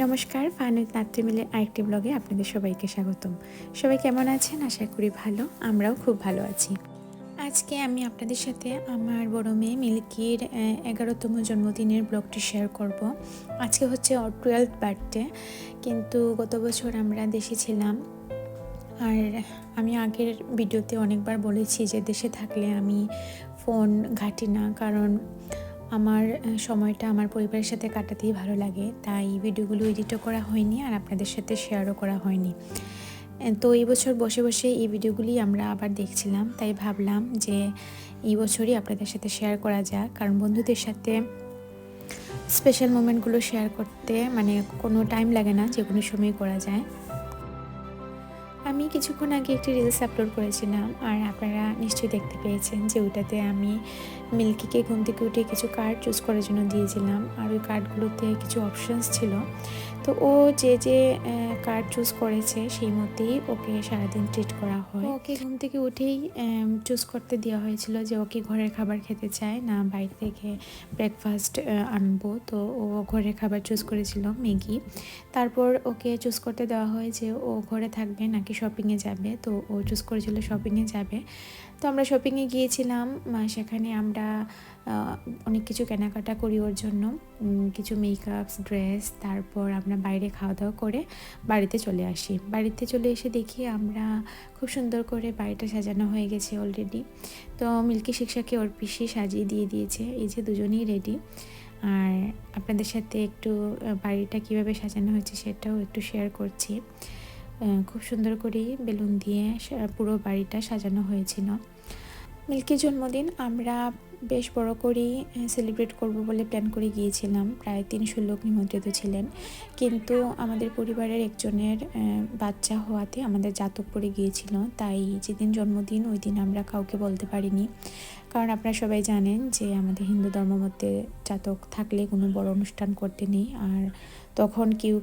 নমস্কার ফানুদ নাত্রি মিলে আরেকটি ব্লগে আপনাদের সবাইকে স্বাগতম। সবাই কেমন আছেন? আশা করি ভালো, আমরাও খুব ভালো আছি। আজকে আমি আপনাদের সাথে আমার বড় মেয়ে মিল্কির এগারোতম জন্মদিনের ব্লগটি শেয়ার করব। আজকে হচ্ছে ওর টুয়েলথ বার্থডে কিন্তু গত বছর আমরা দেশে ছিলাম। আর আমি আগের ভিডিওতে অনেকবার বলেছি যে দেশে থাকলে আমি ফোন ঘাঁটি না, কারণ আমার সময়টা আমার পরিবারের সাথে কাটাতেই ভালো লাগে। তাই ভিডিওগুলো এডিটও করা হয়নি আর আপনাদের সাথে শেয়ারও করা হয়নি। তো এই বছর বসে বসে এই ভিডিওগুলি আমরা আবার দেখছিলাম। তাই ভাবলাম যে এই বছরই আপনাদের সাথে শেয়ার করা যাক। কারণ বন্ধুদের সাথে স্পেশাল মোমেন্টগুলো শেয়ার করতে মানে কোনো টাইম লাগে না যে কোনো সময় করা যায়। কিছুক্ষণ আগে একটি রিলস আপলোড করেছিলাম আর আপনারা নিশ্চয়ই দেখতে পেয়েছেন যে ওইটাতে আমি মিল্কিকে ঘুম থেকে উঠে কিছু কার্ড চুজ করার জন্য দিয়েছিলাম আর ওই কার্ডগুলোতে কিছু অপশানস ছিল। তো ও যে যে কার্ড চুজ করেছে, সেই মতেই ওকে সারাদিন ট্রিট করা হয়। ওকে ঘুম থেকে উঠেই চুজ করতে দেওয়া হয়েছিল যে ওকে ঘরের খাবার খেতে চায়, না বাইরে থেকে ব্রেকফাস্ট আনব। তো ও ঘরের খাবার চুজ করেছিল, ম্যাগি। তারপর ওকে চুজ করতে দেওয়া হয় যে ও ঘরে থাকবে নাকি শপিংয়ে যাবে। তো ও চুজ করেছিল শপিংয়ে যাবে। তো আমরা শপিংয়ে গিয়েছিলাম সেখানে আমরা অনেক কিছু কেনাকাটা করি ওর জন্য। কিছু মেকআপস ড্রেস তারপর আমরা বাইরে খাওয়া দাওয়া করে বাড়িতে চলে আসি। বাড়িতে চলে এসে দেখি আমরা খুব সুন্দর করে বাড়িটা সাজানো হয়ে গেছে অলরেডি তো মিল্কি শিক্ষাকে ওর পিসি সাজিয়ে দিয়ে দিয়েছে, এই যে দুজনেই রেডি আর আপনাদের সাথে একটু বাড়িটা কীভাবে সাজানো হয়েছে সেটাও একটু শেয়ার করছি। খুব সুন্দর করে বেলুন দিয়ে পুরো বাড়িটা সাজানো হয়েছিল। মিল্কির জন্মদিন আমরা বেশ বড় করেই সেলিব্রেট করব বলে প্ল্যান করে গিয়েছিলাম। প্রায় তিনশো লোক নিমন্ত্রিত ছিলেন। কিন্তু আমাদের পরিবারের একজনের বাচ্চা হওয়াতে আমাদের জাতক পড়ে গিয়েছিল। তাই যেদিন জন্মদিন, ওই দিন আমরা কাউকে বলতে পারিনি। কারণ আপনারা সবাই জানেন যে আমাদের হিন্দু ধর্ম মধ্যে জাতক থাকলে কোনো বড় অনুষ্ঠান করতে নেই। আর তখন কেউ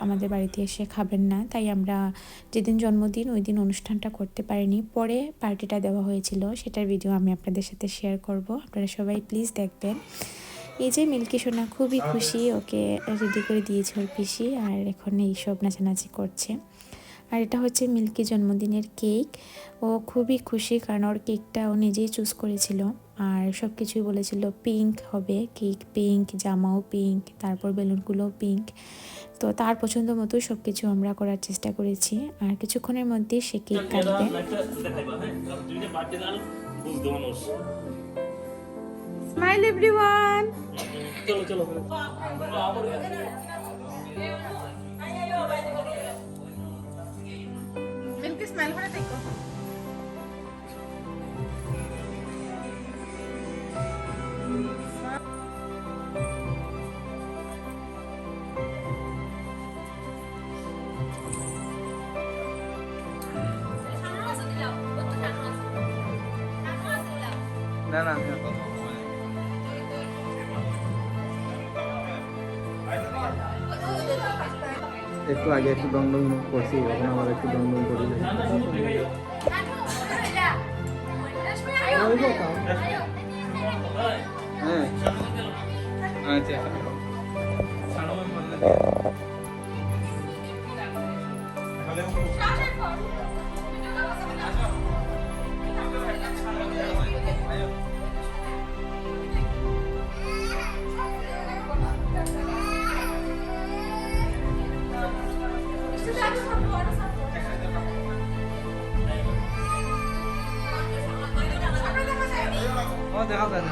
আমাদের বাড়িতে এসে খাবেন না। তাই আমরা যেদিন জন্মদিন, ওই দিন অনুষ্ঠানটা করতে পারিনি। পরে পার্টিটা দেওয়া হয়েছিল। সেটার ভিডিও আমি আপনাদের সাথে শেয়ার করব। আপনারা সবাই প্লিজ দেখবেন। এই যে মিল্কি সোনা, খুবই খুশি, ওকে রেডি করে দিয়েছে ওর পিসি, আর এখন এইসব নাচানাচি করছে। আর এটা হচ্ছে মিল্কি জন্মদিনের কেক। ও খুবই খুশি কারণ ওর কেকটা ও নিজেই চুজ করেছিল। আর সব কিছুই বলেছিল পিঙ্ক হবে কেক পিঙ্ক জামাও পিঙ্ক তারপর বেলুনগুলোও পিঙ্ক তো তার পছন্দ মতো সব কিছু আমরা করার চেষ্টা করেছি। আর কিছুক্ষণের মধ্যেই সে কেক কাটবে। স্মাইল এভরিওয়ান চলো চলো মিল্কি স্মাইল করে দেখো না না একটু আগে একটু দম দম করছি এখন আবার একটু দম দম করি হ্যাঁ। আচ্ছা। দেখা যায় না।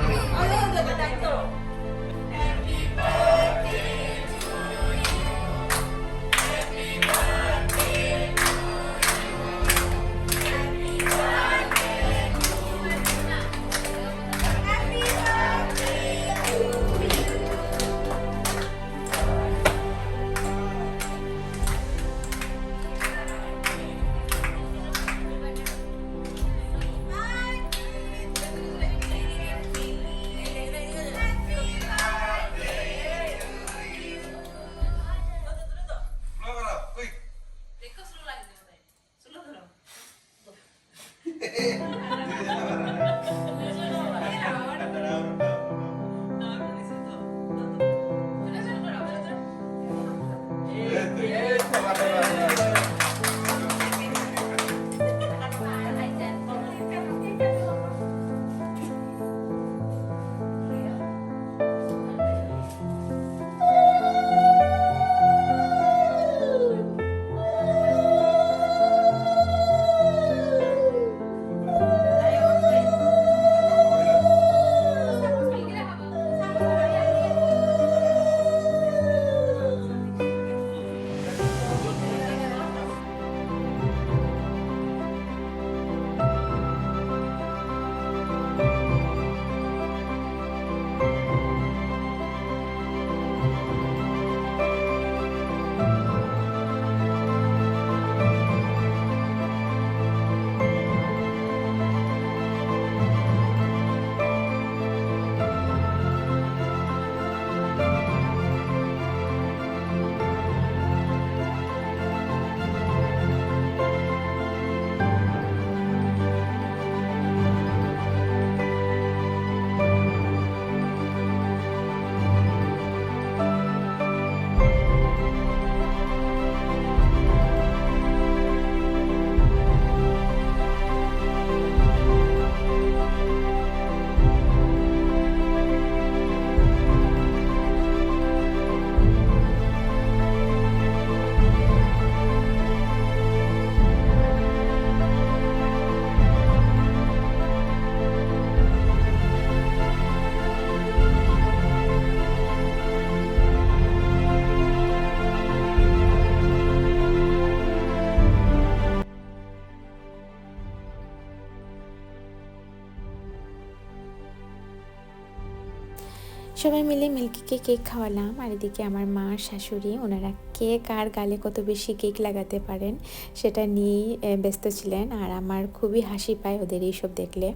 সবাই মিলে মিল্কিকে কেক খাওয়ালাম। আর এদিকে আমার মা, শাশুড়ি, ওনারা কে কার গালে কত বেশি কেক লাগাতে পারেন সেটা নিয়েই ব্যস্ত ছিলেন। আর আমার খুবই হাসি পায় ওদের এইসব দেখলে।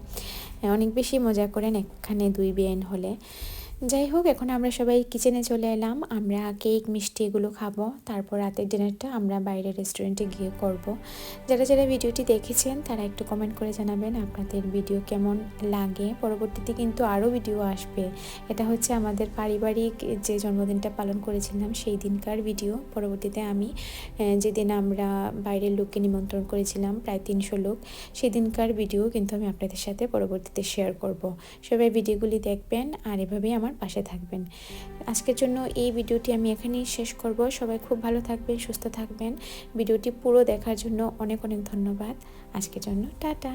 অনেক বেশি মজা করেন এখানে দুই বেন হলে। যাই হোক, এখন আমরা সবাই কিচেনে চলে এলাম। আমরা কেক মিষ্টি এগুলো খাব। তারপর রাতের ডিনারটা আমরা বাইরে রেস্টুরেন্টে গিয়ে করব। যারা যারা ভিডিওটি দেখেছেন, তারা একটু কমেন্ট করে জানাবেন আপনাদের ভিডিও কেমন লাগে। পরবর্তীতে কিন্তু আরও ভিডিও আসবে। এটা হচ্ছে আমাদের পারিবারিক যে জন্মদিনটা পালন করেছিলাম, সেই দিনকার ভিডিও পরবর্তীতে আমি যেদিন আমরা বাইরের লোককে নিমন্ত্রণ করেছিলাম, প্রায় তিনশো লোক সেদিনকার ভিডিও কিন্তু আমি আপনাদের সাথে পরবর্তীতে শেয়ার করব। সবাই ভিডিওগুলি দেখবেন, আর এভাবেই আমার পাশে থাকবেন। আজকের জন্য এই ভিডিওটি আমি এখানেই শেষ করব। সবাই খুব ভালো থাকবেন, সুস্থ থাকবেন। ভিডিওটি পুরো দেখার জন্য অনেক অনেক ধন্যবাদ। আজকের জন্য টাটা।